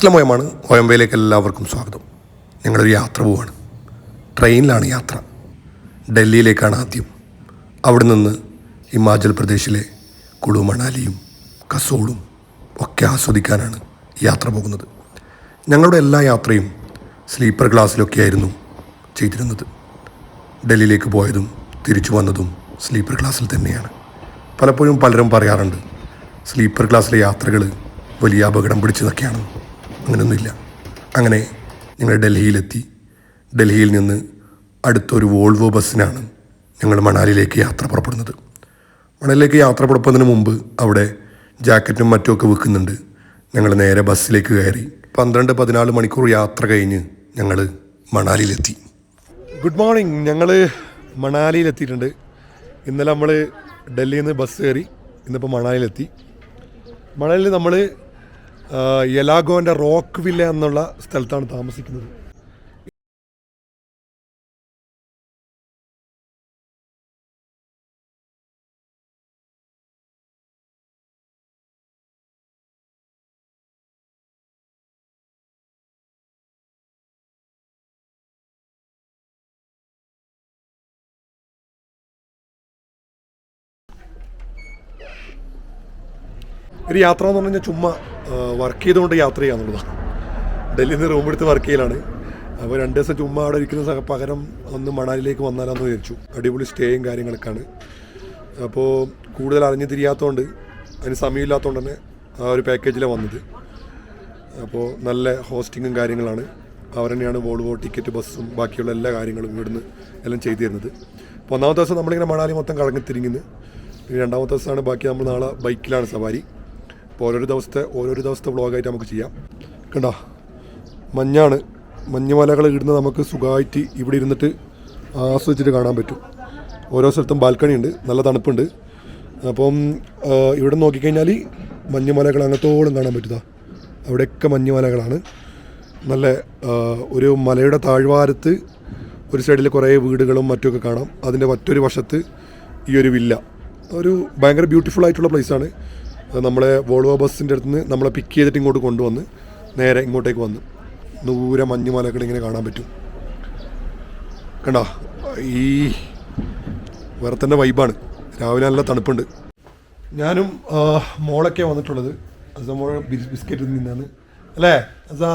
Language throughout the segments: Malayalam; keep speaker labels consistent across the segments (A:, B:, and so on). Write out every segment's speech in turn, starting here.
A: അസ്ലമയമാണ് ഒയമ്പയിലേക്ക് എല്ലാവർക്കും സ്വാഗതം. ഞങ്ങളൊരു യാത്ര പോവാണ്. ട്രെയിനിലാണ് യാത്ര. ഡൽഹിയിലേക്കാണ് ആദ്യം. അവിടെ നിന്ന് ഹിമാചൽ പ്രദേശിലെ കുളു മണാലിയും കസോളും ഒക്കെ ആസ്വദിക്കാനാണ് യാത്ര പോകുന്നത്. ഞങ്ങളുടെ എല്ലാ യാത്രയും സ്ലീപ്പർ ക്ലാസ്സിലൊക്കെയായിരുന്നു ചെയ്തിരുന്നത്. ഡൽഹിയിലേക്ക് പോയതും തിരിച്ചു വന്നതും സ്ലീപ്പർ ക്ലാസ്സിൽ തന്നെയാണ്. പലപ്പോഴും പലരും പറയാറുണ്ട് സ്ലീപ്പർ ക്ലാസ്സിലെ യാത്രകൾ വലിയ അപകടം പിടിച്ചതൊക്കെയാണ്. അങ്ങനെയൊന്നുമില്ല അങ്ങനെ ഞങ്ങൾ ഡൽഹിയിലെത്തി. ഡൽഹിയിൽ നിന്ന് അടുത്തൊരു വോൾവോ ബസ്സിനാണ് ഞങ്ങൾ മണാലിയിലേക്ക് യാത്ര പുറപ്പെടുന്നത്. മണാലിയിലേക്ക് യാത്ര പുറപ്പെടുന്നതിന് മുമ്പ് അവിടെ ജാക്കറ്റും മറ്റുമൊക്കെ വിൽക്കുന്നുണ്ട് ഞങ്ങൾ നേരെ ബസ്സിലേക്ക് കയറി പന്ത്രണ്ട് പതിനാല് മണിക്കൂർ യാത്ര കഴിഞ്ഞ് ഞങ്ങൾ മണാലിയിലെത്തി. ഗുഡ് മോർണിംഗ് ഞങ്ങൾ മണാലിയിലെത്തിയിട്ടുണ്ട്. ഇന്നലെ നമ്മൾ ഡൽഹിയിൽ നിന്ന് ബസ് കയറി ഇന്നിപ്പോൾ മണാലിയിലെത്തി. മണാലിയിൽ നമ്മൾ യലാഗോന്റെ റോക്ക് വില്ല എന്നുള്ള സ്ഥലത്താണ് താമസിക്കുന്നത്. ഒരു യാത്ര എന്ന് പറഞ്ഞാൽ ചുമ്മാ വർക്ക് ചെയ്തുകൊണ്ട് യാത്ര ചെയ്യാന്നുള്ളതാണ്. ഡൽഹിയിൽ നിന്ന് റൂം എടുത്ത് വർക്ക് ചെയ്യലാണ്. അപ്പോൾ രണ്ട് ദിവസം ചുമ്മാ അവിടെ ഇരിക്കുന്ന പകരം ഒന്ന് മണാലിയിലേക്ക് വന്നാലാന്ന് വിചാരിച്ചു. അടിപൊളി സ്റ്റേയും കാര്യങ്ങളൊക്കെയാണ്. അപ്പോൾ കൂടുതൽ അറിഞ്ഞു തിരിയാത്തതുകൊണ്ട് അതിന് സമയമില്ലാത്തതുകൊണ്ട് തന്നെ ആ ഒരു പാക്കേജിലാണ് വന്നത്. അപ്പോൾ നല്ല ഹോസ്റ്റിങ്ങും കാര്യങ്ങളാണ്. അവർ തന്നെയാണ് വോൾവോ ടിക്കറ്റ് ബസ്സും ബാക്കിയുള്ള എല്ലാ കാര്യങ്ങളും ഇവിടുന്ന് എല്ലാം ചെയ്തു തരുന്നത്. അപ്പോൾ ഒന്നാമത്തെ ദിവസം നമ്മളിങ്ങനെ മണാലി മൊത്തം കറങ്ങി തിരിങ്ങുന്നു പിന്നെ രണ്ടാമത്തെ ദിവസമാണ് ബാക്കി നമ്മൾ നാളെ ബൈക്കിലാണ് സവാരി. അപ്പോൾ ഓരോരോ ദിവസത്തെ ഓരോരോ ദിവസത്തെ വ്ളോഗായിട്ട് നമുക്ക് ചെയ്യാം. കണ്ടോ? മഞ്ഞാണ്. മഞ്ഞുമലകൾ ഇടുന്ന നമുക്ക് സുഖമായിട്ട് ഇവിടെ ഇരുന്നിട്ട് ആസ്വദിച്ചിട്ട് കാണാൻ പറ്റും. ഓരോ സ്ഥലത്തും ബാൽക്കണി ഉണ്ട്. നല്ല തണുപ്പുണ്ട്. അപ്പം ഇവിടെ നോക്കിക്കഴിഞ്ഞാൽ മഞ്ഞുമലകൾ അങ്ങത്തോളം കാണാൻ പറ്റുതാ അവിടെയൊക്കെ മഞ്ഞുമലകളാണ് നല്ല ഒരു മലയുടെ താഴ്വാരത്ത് ഒരു സൈഡിൽ കുറേ വീടുകളും മറ്റുമൊക്കെ കാണാം. അതിന്റെ മറ്റൊരു വശത്ത് ഈ ഒരു വില്ല. ഒരു ഭയങ്കര ബ്യൂട്ടിഫുൾ ആയിട്ടുള്ള പ്ലേസാണ്. നമ്മളെ വോൾവോ ബസ്സിന്റെ അടുത്ത് നിന്ന് നമ്മളെ പിക്ക് ചെയ്തിട്ട് ഇങ്ങോട്ട് കൊണ്ടുവന്ന് നേരെ ഇങ്ങോട്ടേക്ക് വന്ന്. ദൂരെ മഞ്ഞുമലകൾ ഇങ്ങനെ കാണാൻ പറ്റും. കണ്ടോ? ഈ വേറെ തന്നെ വൈബാണ് രാവിലെ നല്ല തണുപ്പുണ്ട്. ഞാനും മോളൊക്കെ വന്നിട്ടുള്ളത്. അസ മോൾ ബിസ്ക്കറ്റ് നിന്നാണ് അല്ലേ? അസാ.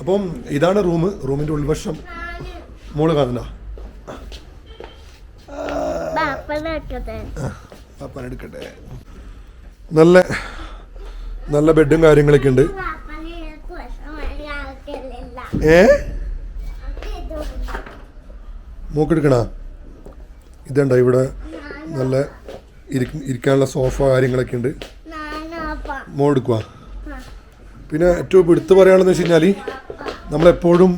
A: അപ്പം ഇതാണ് റൂം റൂമിന്റെ ഉൾവശം മോൾ കാണുന്ന പാപ്പനെടുക്കട്ടെ നല്ല നല്ല ബെഡും കാര്യങ്ങളൊക്കെ ഉണ്ട്. ഏ? മൂക്കെടുക്കണ? ഇതുണ്ട ഇവിടെ നല്ല ഇരിക്കാനുള്ള സോഫ കാര്യങ്ങളൊക്കെ ഉണ്ട്. എടുക്കുക പിന്നെ ഏറ്റവും എടുത്തു പറയുകയാണെന്ന് വെച്ച് കഴിഞ്ഞാൽ നമ്മളെപ്പോഴും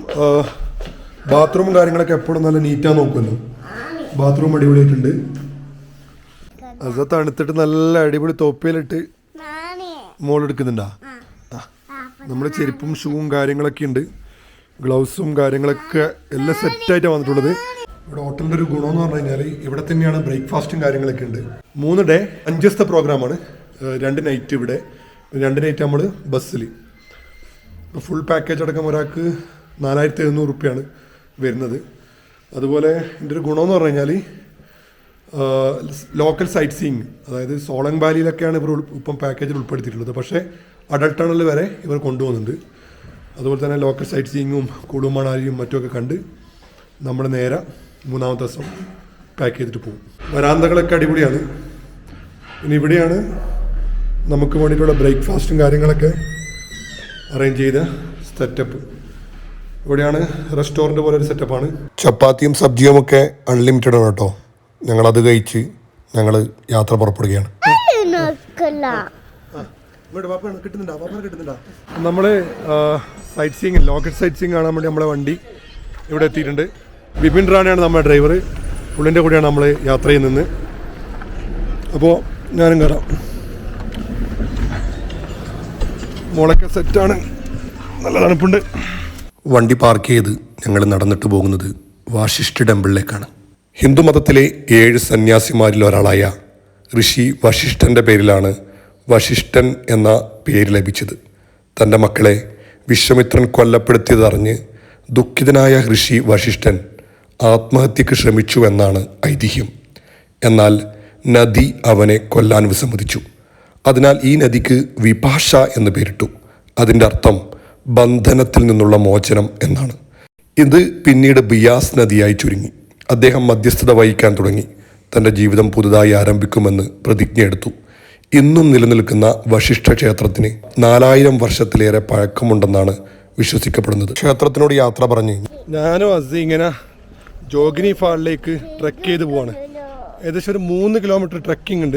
A: ബാത്റൂമും കാര്യങ്ങളൊക്കെ എപ്പോഴും നല്ല നീറ്റാ നോക്കുമല്ലോ ബാത്റൂം അടിപൊളിയായിട്ടുണ്ട്. അത് തണുത്തിട്ട് നല്ല അടിപൊളി തോപ്പയിലിട്ട്
B: മോളെടുക്കുന്നുണ്ടാ?
A: നമ്മുടെ ചെരുപ്പും ഷൂവും കാര്യങ്ങളൊക്കെ ഉണ്ട്. ഗ്ലൗസും കാര്യങ്ങളൊക്കെ എല്ലാം സെറ്റായിട്ടാണ് വന്നിട്ടുള്ളത്. ഇവിടെ ഹോട്ടലിന്റെ ഒരു ഗുണമെന്ന് പറഞ്ഞു കഴിഞ്ഞാൽ ഇവിടെ തന്നെയാണ് ബ്രേക്ക്ഫാസ്റ്റും കാര്യങ്ങളൊക്കെ ഉണ്ട്. മൂന്ന് ഡേ അഞ്ച് ദിവസത്തെ പ്രോഗ്രാമാണ് രണ്ട് നൈറ്റ് ഇവിടെ. രണ്ട് നൈറ്റ് നമ്മൾ ബസ്സിൽ ഫുൾ പാക്കേജ് അടക്കം ഒരാൾക്ക് നാലായിരത്തി എഴുന്നൂറ് റുപ്യാണ് വരുന്നത്. അതുപോലെ ഇതിന്റെ ഒരു ഗുണമെന്ന് പറഞ്ഞു കഴിഞ്ഞാൽ ലോക്കൽ സൈറ്റ് സീയിങ് അതായത് സോളങ് വാലിയിലൊക്കെയാണ് ഇവർ ഇപ്പം പാക്കേജിൽ ഉൾപ്പെടുത്തിയിട്ടുള്ളത്. പക്ഷേ അഡൽട്ട് ടണൽ വരെ ഇവർ കൊണ്ടുപോകുന്നുണ്ട് അതുപോലെ തന്നെ ലോക്കൽ സൈറ്റ് സീയിങ്ങും കുളുമണാലിയും മറ്റുമൊക്കെ കണ്ട് നമ്മൾ നേരെ മൂന്നാമത്തെ ദിവസം പാക്ക് ചെയ്തിട്ട് പോകും. വരാന്തകളൊക്കെ അടിപൊളിയാണ്. പിന്നെ ഇവിടെയാണ് നമുക്ക് വേണ്ടിയിട്ടുള്ള ബ്രേക്ക്ഫാസ്റ്റും കാര്യങ്ങളൊക്കെ അറേഞ്ച് ചെയ്ത സെറ്റപ്പ് ഇവിടെയാണ് റെസ്റ്റോറന്റ് പോലെ ഒരു സെറ്റപ്പാണ് ചപ്പാത്തിയും സബ്ജിയും ഒക്കെ അൺലിമിറ്റഡ് ആണ് കേട്ടോ. ഞങ്ങളത് കഴിച്ച് ഞങ്ങൾ യാത്ര പുറപ്പെടുകയാണ്. നമ്മൾ സൈറ്റ് സീങ് ലോക്കറ്റ് സൈറ്റ് സീങ് കാണാൻ വേണ്ടി നമ്മളെ വണ്ടി ഇവിടെ എത്തിയിട്ടുണ്ട്. വിപിൻ റാണയാണ് നമ്മുടെ ഡ്രൈവർ പുള്ളിന്റെ കൂടെയാണ് നമ്മൾ യാത്ര ചെയ്യുന്നത് അപ്പോൾ ഞാനും കയറാം മോളൊക്കെ സെറ്റാണ് നല്ല തണുപ്പുണ്ട്. വണ്ടി പാർക്ക് ചെയ്ത് ഞങ്ങൾ നടന്നിട്ട് പോകുന്നത് വാശിഷ്ഠ ടെമ്പിളിലേക്കാണ് ഹിന്ദുമതത്തിലെ ഏഴ് സന്യാസിമാരിൽ ഒരാളായ ഋഷി വശിഷ്ഠന്റെ പേരിലാണ് വശിഷ്ഠൻ എന്ന പേര് ലഭിച്ചത്. തന്റെ മക്കളെ വിശ്വമിത്രൻ കൊല്ലപ്പെടുത്തിയതറിഞ്ഞ് ദുഃഖിതനായ ഋഷി വശിഷ്ഠൻ ആത്മഹത്യക്ക് ശ്രമിച്ചുവെന്നാണ് ഐതിഹ്യം. എന്നാൽ നദി അവനെ കൊല്ലാൻ വിസമ്മതിച്ചു. അതിനാൽ ഈ നദിക്ക് വിഭാഷ എന്ന് പേരിട്ടു. അതിന്റെ അർത്ഥം ബന്ധനത്തിൽ നിന്നുള്ള മോചനം എന്നാണ്. ഇത് പിന്നീട് ബിയാസ് നദിയായി ചുരുങ്ങി. അദ്ദേഹം മധ്യസ്ഥത വഹിക്കാൻ തുടങ്ങി. തന്റെ ജീവിതം പുതുതായി ആരംഭിക്കുമെന്ന് പ്രതിജ്ഞയെടുത്തു ഇന്നും നിലനിൽക്കുന്ന വശിഷ്ഠ ക്ഷേത്രത്തിന് നാലായിരം വർഷത്തിലേറെ പഴക്കമുണ്ടെന്നാണ് വിശ്വസിക്കപ്പെടുന്നത്. ക്ഷേത്രത്തിനോട് യാത്ര പറഞ്ഞു. ഞാനും അസി ഇങ്ങനെ ജോഗിനി ഫാളിലേക്ക് ട്രക്ക് ചെയ്ത് പോവാണ്. ഏകദേശം ഒരു മൂന്ന് കിലോമീറ്റർ ട്രെക്കിംഗ് ഉണ്ട്.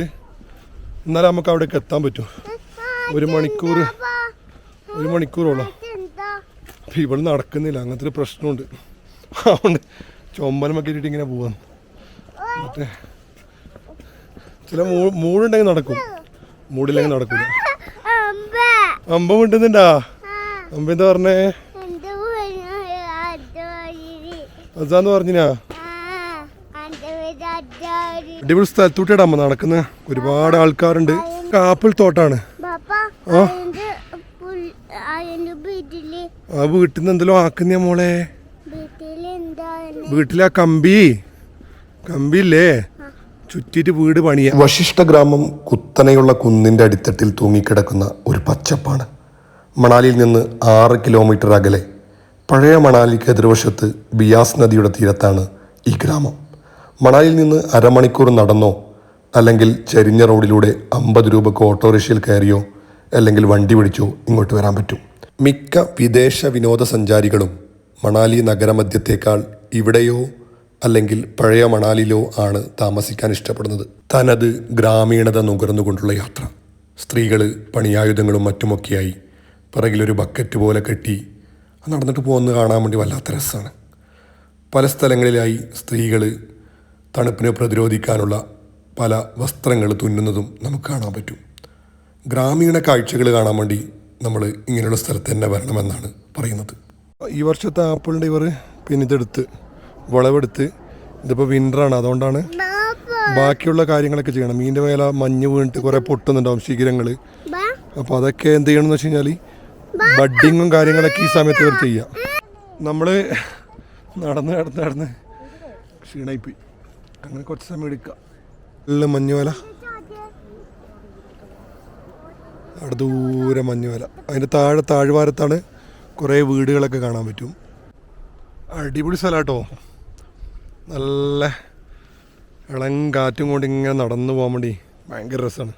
A: എന്നാലും നമുക്ക് അവിടേക്ക് എത്താൻ പറ്റും. ഒരു മണിക്കൂർ ഒരു മണിക്കൂറോളം. ഇവിടെ നടക്കുന്നില്ല. അങ്ങനത്തെ ഒരു പ്രശ്നമുണ്ട്. അതുകൊണ്ട് ചുമ്പലമൊക്കെ ഇട്ടിട്ട് ഇങ്ങനെ പോവാ. മറ്റേ ചില മൂടുണ്ടെങ്കിൽ നടക്കും. മൂടില്ലെങ്കിൽ നടക്കില്ല
B: അമ്പ.
A: വിട്ടുന്നുണ്ടാ അമ്പ എന്താ പറഞ്ഞേ? അതാന്ന് പറഞ്ഞിനാ?
B: അദ്വാരി
A: അടിപൊളി സ്ഥലത്തൂട്ടിയുടെ അമ്മ നടക്കുന്ന. ഒരുപാട് ആൾക്കാരുണ്ട്. ആപ്പിൾ തോട്ടാണ്. ആ. വീട്ടിൽ നിന്ന് എന്തെല്ലോ ആക്കുന്ന മോളെ? വീട്ടിൽ കമ്പി. കമ്പിയില്ലേ? ചുറ്റിട്ട് വീട് പണിയാ. വശിഷ്ഠ ഗ്രാമം കുത്തനെയുള്ള കുന്നിന്റെ അടിത്തട്ടിൽ തൂങ്ങിക്കിടക്കുന്ന ഒരു പച്ചപ്പാണ്. മണാലിയിൽ നിന്ന് ആറ് കിലോമീറ്റർ അകലെ. പഴയ മണാലിക്ക് എതിർവശത്ത് ബിയാസ് നദിയുടെ തീരത്താണ് ഈ ഗ്രാമം. മണാലിയിൽ നിന്ന് അരമണിക്കൂർ നടന്നോ അല്ലെങ്കിൽ ചരിഞ്ഞ റോഡിലൂടെ അമ്പത് രൂപക്ക് ഓട്ടോറിക്ഷയിൽ കയറിയോ അല്ലെങ്കിൽ വണ്ടി പിടിച്ചോ ഇങ്ങോട്ട് വരാൻ പറ്റും. മിക്ക വിദേശ വിനോദസഞ്ചാരികളും മണാലി നഗരമധ്യത്തേക്കാൾ ഇവിടെയോ അല്ലെങ്കിൽ പഴയ മണാലിയിലോ ആണ് താമസിക്കാൻ ഇഷ്ടപ്പെടുന്നത്. തനത് ഗ്രാമീണത നുകർന്നുകൊണ്ടുള്ള യാത്ര. സ്ത്രീകൾ പണിയായുധങ്ങളും മറ്റുമൊക്കെയായി പിറകിലൊരു ബക്കറ്റ് പോലെ കെട്ടി നടന്നിട്ട് പോകുന്നത് കാണാൻ വേണ്ടി വല്ലാത്ത രസമാണ് പല സ്ഥലങ്ങളിലായി സ്ത്രീകൾ തണുപ്പിനെ പ്രതിരോധിക്കാനുള്ള പല വസ്ത്രങ്ങൾ തുന്നുന്നതും നമുക്ക് കാണാൻ പറ്റും. ഗ്രാമീണ കാഴ്ചകൾ കാണാൻ വേണ്ടി നമ്മൾ ഇങ്ങനെയുള്ള സ്ഥലത്ത് തന്നെ വരണമെന്നാണ് പറയുന്നത്. ഈ വർഷത്തെ ആപ്പിളിന്റെ ഇവർ പിന്നെ ഇതെടുത്ത് വിളവെടുത്ത്. ഇതിപ്പോൾ വിന്ററാണ് അതുകൊണ്ടാണ് ബാക്കിയുള്ള കാര്യങ്ങളൊക്കെ ചെയ്യണം. മീന്റെ മേലെ മഞ്ഞ് വീണിട്ട് കുറേ പൊട്ടുന്നുണ്ടാവും ശിഖരങ്ങൾ അപ്പോൾ അതൊക്കെ എന്ത് ചെയ്യണം എന്ന് വെച്ച് കഴിഞ്ഞാൽ ബഡ്ഡിങ്ങും കാര്യങ്ങളൊക്കെ ഈ സമയത്ത് ഇവർ ചെയ്യാം. നമ്മൾ നടന്ന് നടന്ന് നടന്ന് ക്ഷീണായിപ്പോയി. അങ്ങനെ കുറച്ച് സമയം എടുക്കുക മഞ്ഞ് മഞ്ഞുമല അവിടെ ദൂരെ മഞ്ഞുമല അതിന്റെ താഴെ താഴ്വാരത്താണ് കുറേ വീടുകളൊക്കെ കാണാൻ പറ്റും. അടിപൊളി സ്ഥലമാട്ടോ നല്ല ഇളം കാറ്റും കൊണ്ട് ഇങ്ങനെ നടന്നു പോകാൻ വേണ്ടി ഭയങ്കര രസമാണ്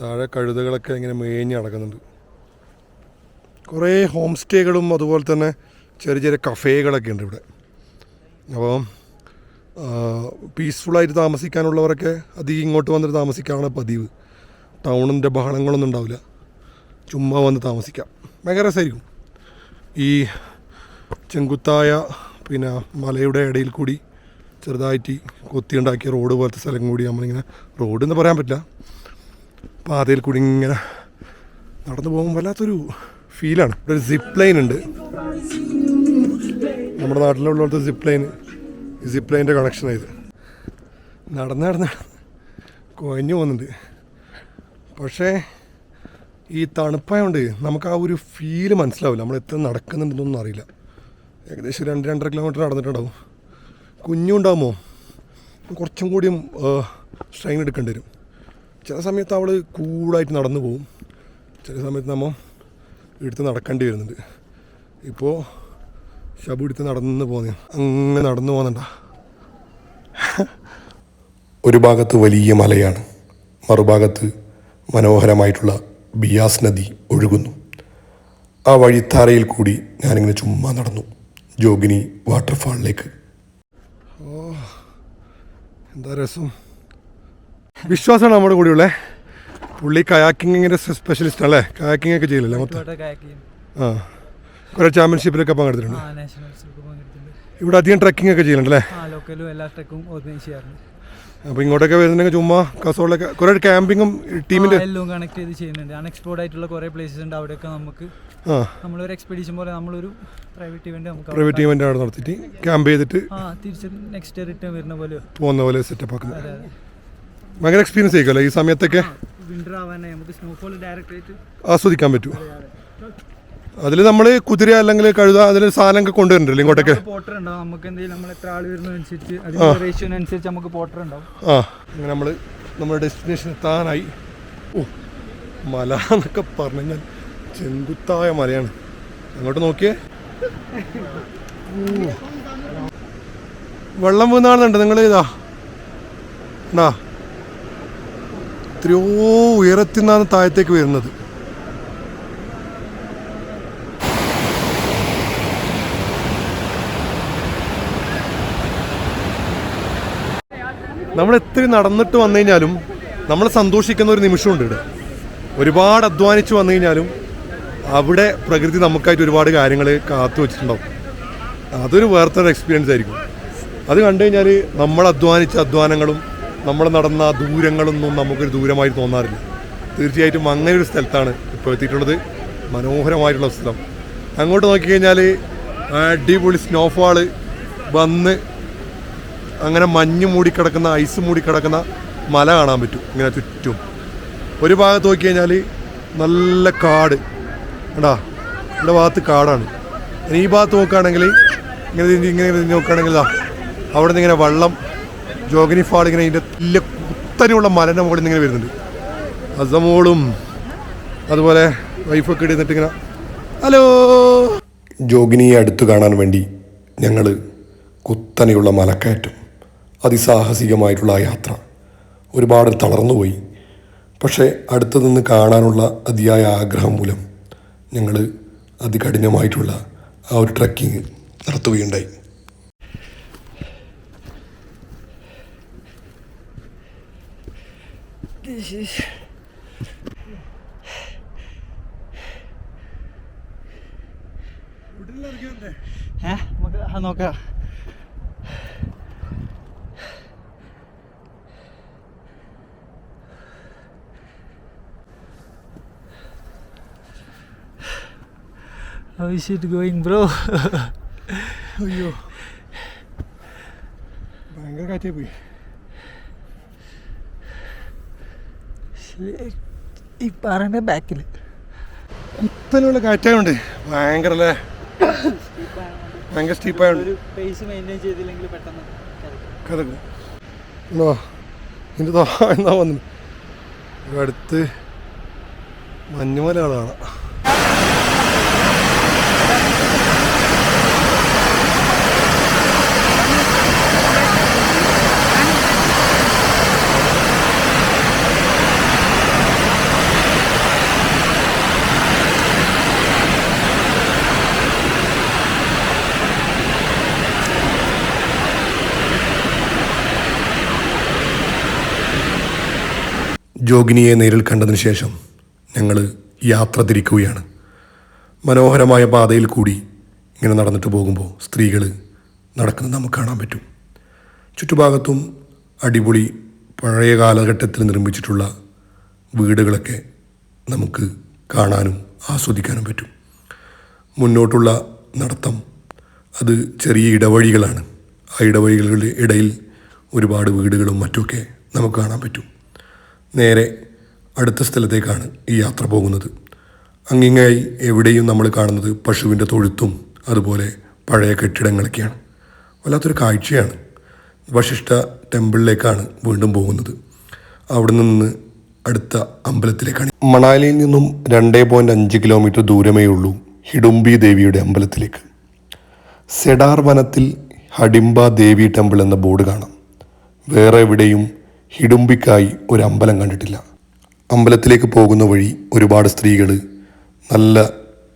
A: താഴെ കഴുതകളൊക്കെ ഇങ്ങനെ മേഞ്ഞ് നടക്കുന്നുണ്ട്. കുറേ ഹോം സ്റ്റേകളും അതുപോലെ തന്നെ ചെറിയ ചെറിയ കഫേകളൊക്കെ ഉണ്ട് ഇവിടെ. അപ്പോൾ പീസ്ഫുള്ളായിട്ട് താമസിക്കാനുള്ളവരൊക്കെ അധികം ഇങ്ങോട്ട് വന്നിട്ട് താമസിക്കാനാണ് പതിവ്. ടൗണിന്റെ ബഹളങ്ങളൊന്നും ഉണ്ടാവില്ല. ചുമ്മാ വന്ന് താമസിക്കാം. ഭയങ്കര രസമായിരിക്കും ഈ ചെങ്കുത്തായ പിന്നെ മലയുടെ ഇടയിൽ കൂടി ചെറുതായിട്ട് കൊത്തിയുണ്ടാക്കിയ റോഡ് പോലത്തെ സ്ഥലം കൂടി നമ്മളിങ്ങനെ റോഡ് എന്ന് പറയാൻ പറ്റില്ല. പാതയിൽ കൂടി ഇങ്ങനെ നടന്നു പോകുമ്പോൾ വല്ലാത്തൊരു ഫീലാണ്. ഇവിടെ ഒരു സിപ്പ് ലൈൻ ഉണ്ട്. നമ്മുടെ നാട്ടിലുള്ള പോലത്തെ സിപ്പ് ലൈൻ സിപ്പ് ലൈന്റെ കണക്ഷൻ ഇത്. നടന്ന് നടന്ന് കുഴഞ്ഞു പോകുന്നുണ്ട്. പക്ഷേ ഈ തണുപ്പായതുകൊണ്ട് നമുക്ക് ആ ഒരു ഫീൽ മനസ്സിലാവില്ല. നമ്മൾ എത്ര നടക്കുന്നുണ്ടെന്നൊന്നും അറിയില്ല. ഏകദേശം രണ്ട് രണ്ടര കിലോമീറ്റർ നടന്നിട്ടുണ്ടാവും. കുഞ്ഞുണ്ടാകുമോ കുറച്ചും കൂടിയും സ്ട്രെയിൻ എടുക്കേണ്ടി വരും. ചില സമയത്ത് അവൾ കൂളായിട്ട് നടന്നു പോകും ചില സമയത്ത് നമ്മൾ എടുത്ത് നടക്കേണ്ടി വരുന്നുണ്ട്. ഇപ്പോൾ ഷബു എടുത്ത് നടന്നു പോകുന്ന അങ്ങനെ നടന്നു പോകുന്നുണ്ട ഒരു ഭാഗത്ത് വലിയ മലയാണ്. മറുഭാഗത്ത് മനോഹരമായിട്ടുള്ള ബിയാസ് നദി ഒഴുകുന്നു. ആ വഴിത്താരയിൽ കൂടി ഞാനിങ്ങനെ ചുമ്മാ നടന്നു. ജോഗിനി വാട്ടർഫാളിലേക്ക്. എന്താ രസം? വിശ്വാസമാണ് നമ്മുടെ കൂടെയുള്ളേ. പുള്ളി കയാക്കിങ്ങിന്റെ സ്പെഷ്യലിസ്റ്റ് അല്ലേ കയാക്കിംഗ് ഒക്കെ ചെയ്യില്ലേ മൊത്തം? ആ കുറേ ചാമ്പ്യൻഷിപ്പിലൊക്കെ പങ്കെടുത്തിട്ടുണ്ട്. ഇവിടെ അധികം ട്രക്കിംഗ് ഒക്കെ ചെയ്യലുണ്ടല്ലേ?
C: ആ ലോക്കലും എല്ലാ ട്രക്കും ഓർഗനൈസ് ചെയ്യാറുണ്ട്.
A: അപ്പോൾ ഇങ്ങോട്ടൊക്കെ വരുന്നുണ്ടെങ്കിൽ ചുമ്മാ കസോളിലൊക്കെ കുറേ ക്യാമ്പിങ്ങും
C: ടീമിന്റെ എല്ലാം കണക്ട് ചെയ്ത് ചെയ്യുന്നുണ്ട്. അൺഎക്സ്പ്ലോർഡ് ആയിട്ടുള്ള കുറേ പ്ലേസസ് ഉണ്ട്. അവിടെയൊക്കെ നമുക്ക് നമ്മളൊരു എക്സ്പെഡീഷൻ പോലെ നമ്മളൊരു പ്രൈവറ്റ് ഇവന്റ് നമുക്ക്
A: പ്രൈവറ്റ് ഇവന്റ് അവിടെ നടത്തിയിട്ട് ക്യാമ്പ് ചെയ്തിട്ട്
C: ആ തിരിച്ച് നെക്സ്റ്റ് റിട്ടേൺ വരുന്ന പോലെ.
A: പോകുന്ന പോലെ സെറ്റപ്പ് ആക്കുന്നത്. ഭയങ്കര എക്സ്പീരിയൻസ് ആയിരിക്കുമല്ലോ ഈ സമയത്തൊക്കെ?
C: വിന്റർ ആവാനായി. നമുക്ക് സ്നോഫോൾ ഡയറക്റ്റ് ആയിട്ട്
A: ആസ്വദിക്കാൻ പറ്റും അതിൽ നമ്മൾ കുതിര അല്ലെങ്കിൽ കഴുത അതിൽ സാധനമൊക്കെ കൊണ്ടുവരണ്ടല്ലോ ഇങ്ങോട്ടേക്ക്.
C: പോട്ടർ ഉണ്ടാവും. നമുക്ക് എന്തെങ്കിലും നമ്മൾ എത്ര ആൾ വരുന്നതനുസരിച്ച് അതിന്റെ റേഷ്യോനനുസരിച്ച് നമുക്ക് പോട്ടർ ഉണ്ടാവും.
A: ആ അങ്ങനെ നമ്മൾ നമ്മുടെ ഡെസ്റ്റിനേഷൻ എത്താനായി. ഓ മല എന്നൊക്കെ പറഞ്ഞു കഴിഞ്ഞാൽ ചെങ്കുത്തായ മലയാണ്. അങ്ങോട്ട് നോക്കിയേ. വെള്ളം വീണാണെന്നുണ്ട് നിങ്ങൾ ഇതാ. എന്നാ എത്രയോ ഉയരത്തിൽ നിന്നാണ് താഴത്തേക്ക് വരുന്നത്. നമ്മൾ എത്ര നടന്നിട്ട് വന്നു കഴിഞ്ഞാലും നമ്മൾ സന്തോഷിക്കുന്ന ഒരു നിമിഷമുണ്ട് ഇവിടെ. ഒരുപാട് അധ്വാനിച്ച് വന്നു കഴിഞ്ഞാലും അവിടെ പ്രകൃതി നമുക്കായിട്ട് ഒരുപാട് കാര്യങ്ങൾ കാത്തു വെച്ചിട്ടുണ്ടാവും. അതൊരു വേർത്തൊരു എക്സ്പീരിയൻസ് ആയിരിക്കും. അത് കണ്ടു കഴിഞ്ഞാൽ നമ്മൾ അധ്വാനിച്ച അധ്വാനങ്ങളും നമ്മൾ നടന്ന ദൂരങ്ങളൊന്നും നമുക്കൊരു ദൂരമായി തോന്നാറില്ല. തീർച്ചയായിട്ടും അങ്ങനെ ഒരു സ്ഥലത്താണ് ഇപ്പോൾ എത്തിയിട്ടുള്ളത്. മനോഹരമായിട്ടുള്ള സ്ഥലം. അങ്ങോട്ട് നോക്കിക്കഴിഞ്ഞാൽ അടിപൊളി സ്നോഫാൾ വന്ന് അങ്ങനെ മഞ്ഞ് മൂടിക്കിടക്കുന്ന ഐസ് മൂടിക്കിടക്കുന്ന മല കാണാൻ പറ്റും ഇങ്ങനെ ചുറ്റും. ഒരു ഭാഗത്ത് നോക്കി കഴിഞ്ഞാൽ നല്ല കാട്. കണ്ടാ? ഇവിടെ ഭാഗത്ത് കാടാണ്. ഈ ഭാഗത്ത് നോക്കുകയാണെങ്കിൽ ഇങ്ങനെ ഇങ്ങനെ നോക്കുകയാണെങ്കിൽ അവിടെ നിന്ന് ഇങ്ങനെ വെള്ളം ജോഗിനി ഫാൾ ഇങ്ങനെ ഇതിന്റെ വലിയ കുത്തനെയുള്ള മലന്റെ മുകളിൽ നിന്ന് ഇങ്ങനെ വരുന്നുണ്ട്. അസമോളും അതുപോലെ വൈഫൊക്കെ ഇടുന്നിട്ട് ഇങ്ങനെ ഹലോ? ജോഗിനിയെ അടുത്ത് കാണാൻ വേണ്ടി ഞങ്ങൾ കുത്തനെയുള്ള മലക്കയറ്റം. അതിസാഹസികമായിട്ടുള്ള ആ യാത്ര. ഒരുപാട് തളർന്നുപോയി. പക്ഷേ അടുത്തു നിന്ന് കാണാനുള്ള അതിയായ ആഗ്രഹം മൂലം ഞങ്ങൾ അതികഠിനമായിട്ടുള്ള ആ ഒരു ട്രക്കിങ് നടത്തുകയുണ്ടായി.
C: ഏ? നമുക്ക് ആ നോക്കാം. How is it going, bro?
A: അയ്യോ. ഭയങ്കര കാറ്റായി പോയി.
C: ഈ പാറന്റെ ബാക്കിൽ
A: കുത്തനെയുള്ള കാറ്റായോണ്ട് ഭയങ്കര അല്ലേ ഭയങ്കര സ്റ്റീപ്പായോണ്ട് കഥക്കും എന്നോ ഇതിന്റെ വന്നു അടുത്ത് മഞ്ഞുമലയാണ് ജോഗിനിയെ നേരിൽ കണ്ടതിന് ശേഷം ഞങ്ങൾ യാത്ര തിരിക്കുകയാണ്. മനോഹരമായ പാതയിൽ കൂടി ഇങ്ങനെ നടന്നിട്ട് പോകുമ്പോൾ സ്ത്രീകൾ നടക്കുന്നത് നമുക്ക് കാണാൻ പറ്റും. ചുറ്റുഭാഗത്തും അടിപൊളി പഴയ കാലഘട്ടത്തിൽ നിർമ്മിച്ചിട്ടുള്ള വീടുകളൊക്കെ നമുക്ക് കാണാനും ആസ്വദിക്കാനും പറ്റും. മുന്നോട്ടുള്ള നടത്തം അത് ചെറിയ ഇടവഴികളാണ്. ആ ഇടവഴികളുടെ ഇടയിൽ ഒരുപാട് വീടുകളും മറ്റുമൊക്കെ നമുക്ക് കാണാൻ പറ്റും. നേരെ അടുത്ത സ്ഥലത്തേക്കാണ് ഈ യാത്ര പോകുന്നത്. അങ്ങിങ്ങായി എവിടെയും നമ്മൾ കാണുന്നത് പശുവിന്റെ തൊഴുത്തും അതുപോലെ പഴയ കെട്ടിടങ്ങളൊക്കെയാണ്. വല്ലാത്തൊരു കാഴ്ചയാണ്. വശിഷ്ഠ ടെമ്പിളിലേക്കാണ് വീണ്ടും പോകുന്നത്. അവിടെ നിന്ന് അടുത്ത അമ്പലത്തിലേക്കാണ്. മണാലിയിൽ നിന്നും രണ്ടേ പോയിന്റ് അഞ്ച് കിലോമീറ്റർ ദൂരമേ ഉള്ളൂ ഹിഡുംബി ദേവിയുടെ അമ്പലത്തിലേക്ക്. സെഡാർ വനത്തിൽ ഹഡിംബ ദേവി ടെമ്പിൾ എന്ന ബോർഡ് കാണാം. വേറെ എവിടെയും ഹിഡുംബിക്കായി ഒരു അമ്പലം കണ്ടിട്ടില്ല. അമ്പലത്തിലേക്ക് പോകുന്ന വഴി ഒരുപാട് സ്ത്രീകൾ നല്ല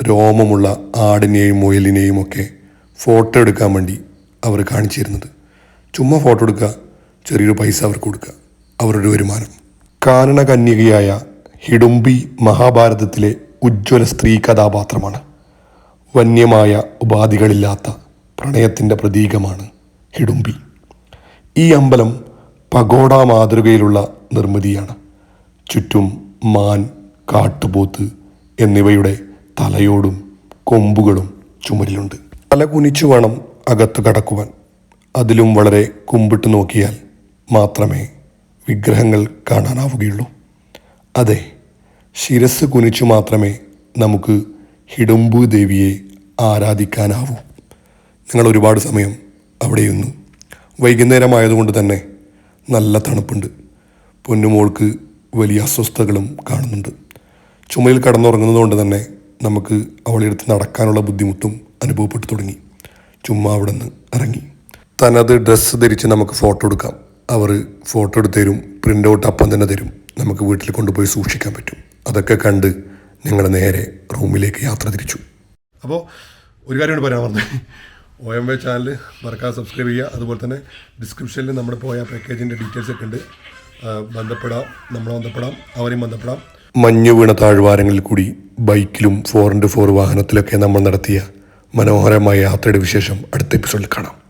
A: രോമമുള്ള ആടിനെയും മുയലിനെയും ഒക്കെ ഫോട്ടോ എടുക്കാൻ വേണ്ടി അവർ കാണിച്ചു തരുന്നത് ചുമ്മാ ഫോട്ടോ എടുക്കുക ചെറിയൊരു പൈസ അവർക്ക് കൊടുക്കുക. അവരുടെ വരുമാനം. കാനന കന്യകയായ ഹിഡുംബി മഹാഭാരതത്തിലെ ഉജ്ജ്വല സ്ത്രീ കഥാപാത്രമാണ്. വന്യമായ ഉപാധികളില്ലാത്ത പ്രണയത്തിന്റെ പ്രതീകമാണ് ഹിഡുംബി. ഈ അമ്പലം പഗോഡ മാതൃകയിലുള്ള നിർമ്മിതിയാണ്. ചുറ്റും മാൻ കാട്ടുപോത്ത് എന്നിവയുടെ തലയോടും കൊമ്പുകളും ചുമരിലുണ്ട്. തല കുനിച്ചു വേണം അകത്ത് കടക്കുവാൻ. അതിലും വളരെ കുമ്പിട്ട് നോക്കിയാൽ മാത്രമേ വിഗ്രഹങ്ങൾ കാണാനാവുകയുള്ളൂ. അതെ ശിരസ് കുനിച്ചു മാത്രമേ നമുക്ക് ഹിഡംബു ദേവിയെ ആരാധിക്കാനാവൂ. നിങ്ങൾ ഒരുപാട് സമയം അവിടെ ഇരുന്നു വൈകുന്നേരമായതുകൊണ്ട് തന്നെ നല്ല തണുപ്പുണ്ട്. പൊന്നുമോൾക്ക് വലിയ അസ്വസ്ഥതകളും കാണുന്നുണ്ട്. ചുമയിൽ കടന്നുറങ്ങുന്നതുകൊണ്ട് തന്നെ നമുക്ക് അവളെ എടുത്ത് നടക്കാനുള്ള ബുദ്ധിമുട്ടും അനുഭവപ്പെട്ടു തുടങ്ങി. ചുമ്മാ അവിടെ നിന്ന് ഇറങ്ങി. തനത് ഡ്രസ്സ് ധരിച്ച് നമുക്ക് ഫോട്ടോ എടുക്കാം. അവർ ഫോട്ടോ എടുത്ത് തരും പ്രിന്റ് ഔട്ട് അപ്പം തന്നെ തരും. നമുക്ക് വീട്ടിൽ കൊണ്ടുപോയി സൂക്ഷിക്കാൻ പറ്റും. അതൊക്കെ കണ്ട് ഞങ്ങൾ നേരെ റൂമിലേക്ക് യാത്ര തിരിച്ചു. അപ്പോൾ ഒരു കാര്യമാണ് പറയാൻ പറഞ്ഞത് ഒ എം വൈ ചാനൽ മറക്കാതെ സബ്സ്ക്രൈബ് ചെയ്യുക. അതുപോലെ തന്നെ ഡിസ്ക്രിപ്ഷനിൽ നമ്മുടെ പോയ പാക്കേജിന്റെ ഡീറ്റെയിൽസ് ഒക്കെ ഉണ്ട്. ബന്ധപ്പെടാം നമ്മളെ ബന്ധപ്പെടാം അവരെയും ബന്ധപ്പെടാം. മഞ്ഞു വീണ താഴ്വാരങ്ങളിൽ കൂടി ബൈക്കിലും ഫോർ ഇന്റു ഫോർ വാഹനത്തിലൊക്കെ നമ്മൾ നടത്തിയ മനോഹരമായ യാത്രയുടെ വിശേഷം അടുത്ത എപ്പിസോഡിൽ കാണാം.